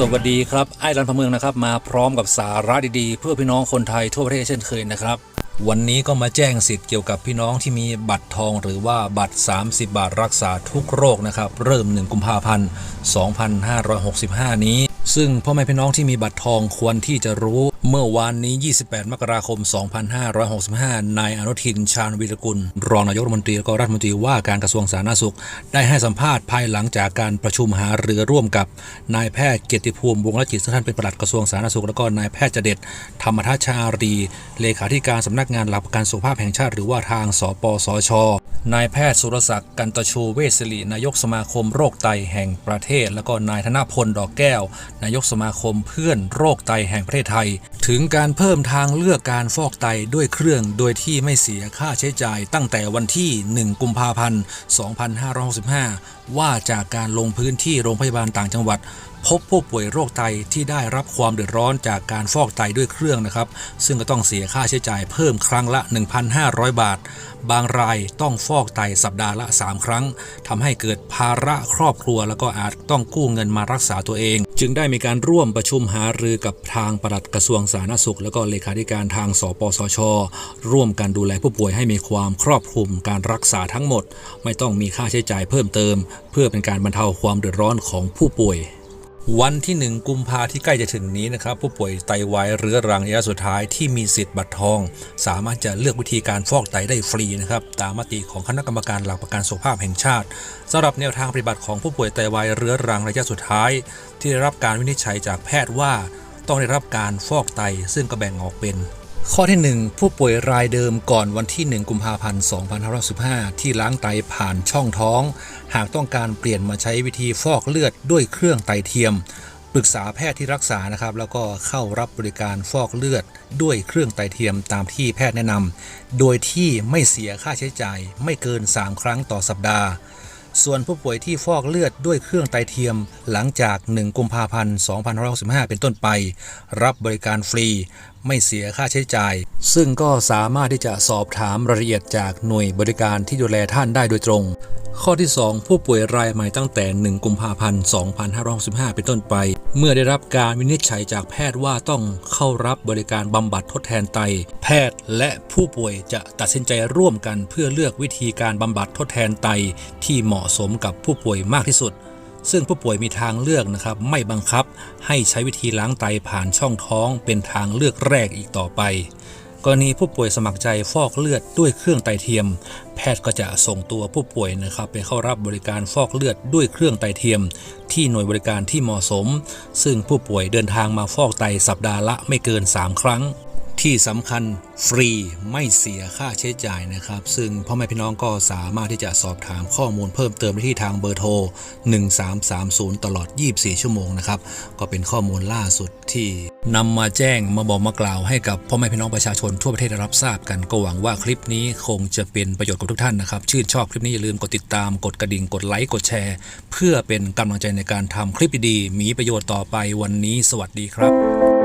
สวัสดีครับไอ้รันพเมืองนะครับมาพร้อมกับสาระดีๆ เพื่อพี่น้องคนไทยทั่วประเทศเช่นเคยนะครับ วันนี้ก็มาแจ้งสิทธิ์เกี่ยวกับพี่น้องที่มีบัตรทอง หรือว่าบัตร 30 บาทรักษาทุกโรคนะครับ เริ่ม 1 กุมภาพันธ์ 2565 นี้ ซึ่งพ่อแม่พี่น้องที่มีบัตรทองควรที่จะรู้เมื่อวานนี้ 28 มกราคม 2565 นายอนุทิน ชาญวีรกุล รองนายกรัฐมนตรีและก็รัฐมนตรีว่าการกระทรวงสาธารณสุข ได้ให้สัมภาษณ์ภายหลังจากการประชุมหารือร่วมกับ นายแพทย์เกียรติภูมิวงศ์ลจิตซึ่งท่านเป็นปลัดกระทรวงสาธารณสุข แล้วก็นายแพทย์จเด็ดธรรมทัชชาอารี เลขาธิการสำนักงานหลักประกันสุขภาพแห่งชาติ หรือว่าทาง สปสช นายแพทย์สุรศักดิ์กันตชูเวชศิรินายกสมาคมโรคไตแห่งประเทศ แล้วก็นายธนพลดอกแก้ว นายกสมาคมเพื่อนโรคไตแห่งประเทศไทย ถึงการเพิ่มทางเลือกการฟอกไตด้วยเครื่องโดยที่ไม่เสียค่าใช้จ่ายตั้งแต่วันที่ 1 กุมภาพันธ์ 2565 ว่าจากการลงพื้นที่โรงพยาบาลต่างจังหวัด พบผู้ป่วยโรคไตที่ได้รับความเดือดร้อนจากการฟอกไตด้วยเครื่องนะครับ ซึ่งก็ต้องเสียค่าใช้จ่ายเพิ่มครั้งละ 1,500 บาท บางรายต้องฟอกไตสัปดาห์ละ 3 ครั้งทำให้เกิดภาระครอบครัว แล้วก็อาจต้องกู้เงินมารักษาตัวเอง จึงได้มีการร่วมประชุมหารือกับทางปลัดกระทรวงสาธารณสุข แล้วก็เลขาธิการทางสปสช ร่วมกันดูแลผู้ป่วยให้มีความครอบคลุมการรักษาทั้งหมด ไม่ต้องมีค่าใช้จ่ายเพิ่มเติม เพื่อเป็นการบรรเทาความเดือดร้อนของผู้ป่วย วันที่ 1 กุมภาที่ใกล้จะถึงนี้นะครับ ผู้ป่วยไตวายเรื้อรังระยะสุดท้ายที่มีสิทธิ์บัตรทอง สามารถจะเลือกวิธีการฟอกไตได้ฟรีนะครับตามมติของคณะกรรมการหลักประกันสุขภาพแห่งชาติสำหรับแนวทางปฏิบัติของผู้ป่วยไตวายเรื้อรังระยะสุดท้าย ที่ได้รับการวินิจฉัยจากแพทย์ว่า ต้องได้รับการฟอกไตซึ่งก็แบ่งออกเป็น ข้อที่ 1 ผู้ป่วยรายเดิมก่อนวันที่ 1 กุมภาพันธ์ 2515 ที่ล้างไตผ่านช่องท้อง หากต้องการเปลี่ยนมาใช้วิธีฟอกเลือดด้วยเครื่องไตเทียม ปรึกษาแพทย์ที่รักษานะครับ แล้วก็เข้ารับบริการฟอกเลือดด้วยเครื่องไตเทียมตามที่แพทย์แนะนำโดยที่ไม่เสียค่าใช้จ่ายไม่เกิน 3 ครั้งต่อสัปดาห์ ส่วนผู้ป่วยที่ฟอกเลือดด้วยเครื่องไตเทียมหลังจาก 1 กุมภาพันธ์ 2565 เป็นต้นไป รับบริการฟรี ไม่เสียค่าใช้จ่าย ซึ่งก็สามารถที่จะสอบถามรายละเอียดจากหน่วยบริการที่ดูแลท่านได้โดยตรง ข้อที่ 2 ผู้ป่วยรายใหม่ตั้งแต่ 1 กุมภาพันธ์ 2565 เป็นต้นไป เมื่อได้รับการวินิจฉัยจากแพทย์ว่าต้องเข้ารับบริการบำบัดทดแทนไต แพทย์และผู้ป่วยจะตัดสินใจร่วมกันเพื่อเลือกวิธีการบำบัดทดแทนไตที่เหมาะสมกับผู้ป่วยมากที่สุด ซึ่งผู้ป่วยมีทางเลือกนะครับไม่บังคับให้ใช้วิธีล้างไตผ่านช่องท้องเป็นทางเลือกแรกอีกต่อไป กรณีผู้ป่วยสมัครใจฟอกเลือดด้วยเครื่องไตเทียม แพทย์ก็จะส่งตัวผู้ป่วยนะครับไปเข้ารับบริการฟอกเลือดด้วยเครื่องไตเทียม ที่หน่วยบริการที่เหมาะสม ซึ่งผู้ป่วยเดินทางมาฟอกไตสัปดาห์ละไม่เกิน 3 ครั้ง ที่สำคัญฟรีไม่เสียค่าใช้จ่ายนะครับ ซึ่งพ่อแม่พี่น้องก็สามารถที่จะสอบถามข้อมูลเพิ่มเติมได้ที่ทางเบอร์โทร 1330 ตลอด 24 ชั่วโมงนะครับ ก็เป็นข้อมูลล่าสุดที่นำมาแจ้งมาบอกมากล่าวให้กับพ่อแม่พี่น้องประชาชนทั่วประเทศได้รับทราบกันก็หวังว่าคลิปนี้คงจะเป็นประโยชน์กับทุกท่านนะครับ ชื่นชอบคลิปนี้อย่าลืมกดติดตามกดกระดิ่งกดไลค์กดแชร์ เพื่อเป็นกำลังใจในการทำคลิปดีๆมีประโยชน์ต่อไปวันนี้ สวัสดีครับ